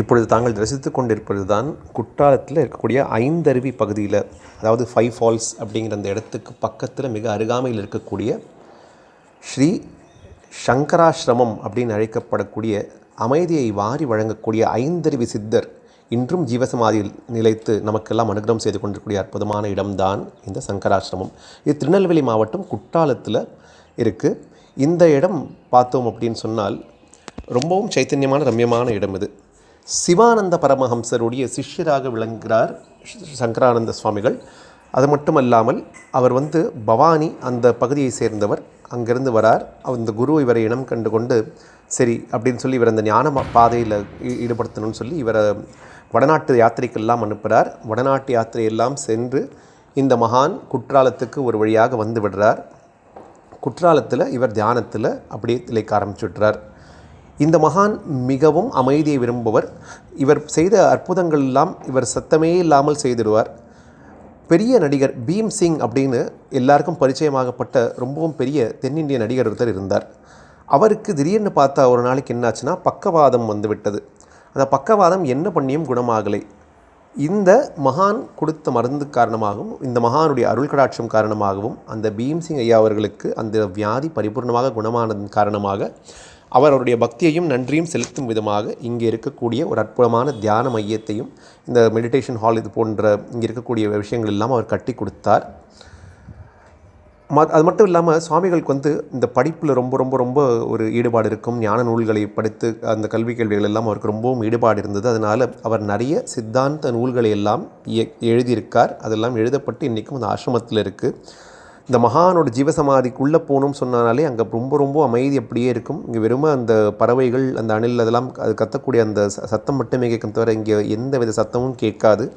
இப்பொழுது தாங்கள் ரசித்து கொண்டிருப்பது தான் குற்றாலத்தில் இருக்கக்கூடிய ஐந்தருவி பகுதியில் அதாவது ஃபைவ் ஃபால்ஸ் அப்படிங்கிற அந்த இடத்துக்கு பக்கத்தில் மிக அருகாமையில் இருக்கக்கூடிய ஸ்ரீ சங்கராசிரமம் அப்படின்னு அழைக்கப்படக்கூடிய அமைதியை வாரி வழங்கக்கூடிய ஐந்தருவி சித்தர் இன்றும் ஜீவசமாதியில் நிலைத்து நமக்கெல்லாம் அனுகிரகம் செய்து கொண்டிருக்கூடிய அற்புதமான இடம்தான் இந்த சங்கராசிரமம். இது திருநெல்வேலி மாவட்டம் குற்றாலத்தில் இருக்குது இந்த இடம் பார்த்தோம் அப்படின்னு சொன்னால் ரொம்பவும் சைத்தன்யமான ரம்யமான இடம் இது. சிவானந்த பரமஹம்சருடைய சிஷ்யராக விளங்குகிறார் சங்கரானந்த சுவாமிகள். அது மட்டுமல்லாமல் அவர் வந்து பவானி அந்த பகுதியை சேர்ந்தவர். அங்கிருந்து வரார். அந்த குரு இவரை இனம் கண்டு கொண்டு சரி அப்படின்னு சொல்லி இவர் அந்த ஞான ம- பாதையில் ஈடுபடுத்தணும்னு சொல்லி இவரை வடநாட்டு யாத்திரைக்கெல்லாம் அனுப்புகிறார் வடநாட்டு யாத்திரையெல்லாம் சென்று இந்த மகான் குற்றாலத்துக்கு ஒரு வழியாக வந்து விடுறார். குற்றாலத்தில் இவர் தியானத்தில் அப்படியே திளைக்க ஆரம்பிச்சு விட்டுறார். இந்த மகான் மிகவும் அமைதியை விரும்புவர் இவர் செய்த அற்புதங்கள் எல்லாம் இவர் சத்தமே இல்லாமல் செய்திடுவார். பெரிய நடிகர் பீம் சிங் அப்படின்னு எல்லாருக்கும் பரிச்சயமாகப்பட்ட ரொம்பவும் பெரிய தென்னிந்திய நடிகர் ஒருத்தர் இருந்தார். அவருக்கு திடீர்னு பார்த்தா ஒரு நாளைக்கு என்னாச்சுன்னா பக்கவாதம் வந்துவிட்டது. அந்த பக்கவாதம் என்ன பண்ணியும் குணமாகலை. இந்த மகான் கொடுத்த மருந்து காரணமாகவும் இந்த மகானுடைய அருள் கடாட்சம் காரணமாகவும் அந்த பீம்சிங் ஐயா அவர்களுக்கு அந்த வியாதி பரிபூர்ணமாக குணமானதன் காரணமாக அவர் அவருடைய பக்தியையும் நன்றியும் செலுத்தும் விதமாக இங்கே இருக்கக்கூடிய ஒரு அற்புதமான தியான மையத்தையும் இந்த மெடிடேஷன் ஹால் இது போன்ற இங்கே இருக்கக்கூடிய விஷயங்கள் எல்லாம் அவர் கட்டி கொடுத்தார். ம அது மட்டும் இல்லாமல் சுவாமிகளுக்கு வந்து இந்த படிப்பில் ரொம்ப ரொம்ப ரொம்ப ஒரு ஈடுபாடு இருக்கும். ஞான நூல்களை படித்து அந்த கல்வி கேள்விகள் எல்லாம் அவருக்கு ரொம்பவும் ஈடுபாடு இருந்தது. அதனால் அவர் நிறைய சித்தாந்த நூல்களை எல்லாம் எழுதியிருக்கார். அதெல்லாம் எழுதப்பட்டு இன்றைக்கும் அந்த ஆசிரமத்தில் இருக்குது இந்த மகானோட ஜீவசமாதிக்குள்ளே போகணும்னு சொன்னாலே அங்கே ரொம்ப ரொம்ப அமைதி அப்படியே இருக்கும். இங்கே வெறும அந்த பறவைகள் அந்த அணில் அதெல்லாம் அது கத்தக்கூடிய அந்த ச- சத்தம் மட்டுமே கேட்கும் தவிர இங்கே எந்த வித சத்தமும் கேட்காது.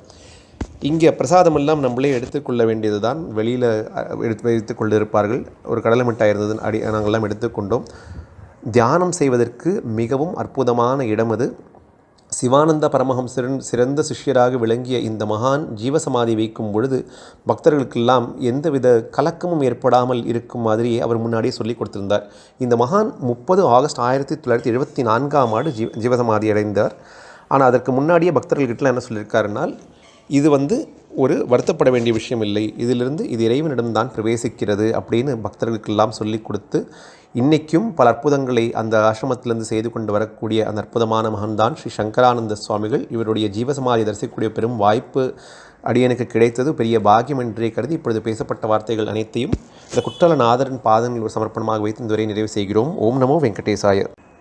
இங்கே பிரசாதமெல்லாம் நம்மளே எடுத்துக்கொள்ள வேண்டியது தான் வெளியில் எடுத்து வைத்துக் கொண்டிருப்பார்கள். ஒரு கடலை மிட்டாய் இருந்தது அடி நாங்கள்லாம் எடுத்துக்கொண்டோம். தியானம் செய்வதற்கு மிகவும் அற்புதமான இடம் அது. சிவானந்த பரமஹம்சரின் சிறந்த சிஷ்யராக விளங்கிய இந்த மகான் ஜீவசமாதி வைக்கும் பொழுது பக்தர்களுக்கெல்லாம் எந்தவித கலக்கமும் ஏற்படாமல் இருக்கும் மாதிரியே அவர் முன்னாடியே சொல்லி கொடுத்திருந்தார். இந்த மகான் முப்பது ஆகஸ்ட் ஆயிரத்தி தொள்ளாயிரத்தி எழுபத்தி நான்காம் ஆண்டு ஜீவ ஜீவசமாதி அடைந்தார். ஆனால் அதற்கு முன்னாடியே பக்தர்கள்கிட்ட என்ன சொல்லியிருக்காருனால் இது வந்து ஒரு வருத்தப்பட வேண்டிய விஷயம் இல்லை. இதிலிருந்து இது இறைவனிடம்தான் பிரவேசிக்கிறது அப்படின்னு பக்தர்களுக்கெல்லாம் சொல்லி கொடுத்து இன்றைக்கும் பல அற்புதங்களை அந்த ஆசிரமத்திலிருந்து செய்து கொண்டு வரக்கூடிய அந்த அற்புதமான மகன்தான் ஸ்ரீ சங்கரானந்த சுவாமிகள். இவருடைய ஜீவசமாதி தரிசிக்கக்கூடிய பெரும் வாய்ப்பு அடியனுக்கு கிடைத்தது. பெரிய பாக்கியம் என்றே கருதி இப்பொழுது பேசப்பட்ட வார்த்தைகள் அனைத்தையும் இந்த குற்றலநாதரின் பாதங்கள் ஒரு சமர்ப்பணமாக வைத்து இதுவரை நிறைவு செய்கிறோம். ஓம் நமோ வெங்கடேசாய.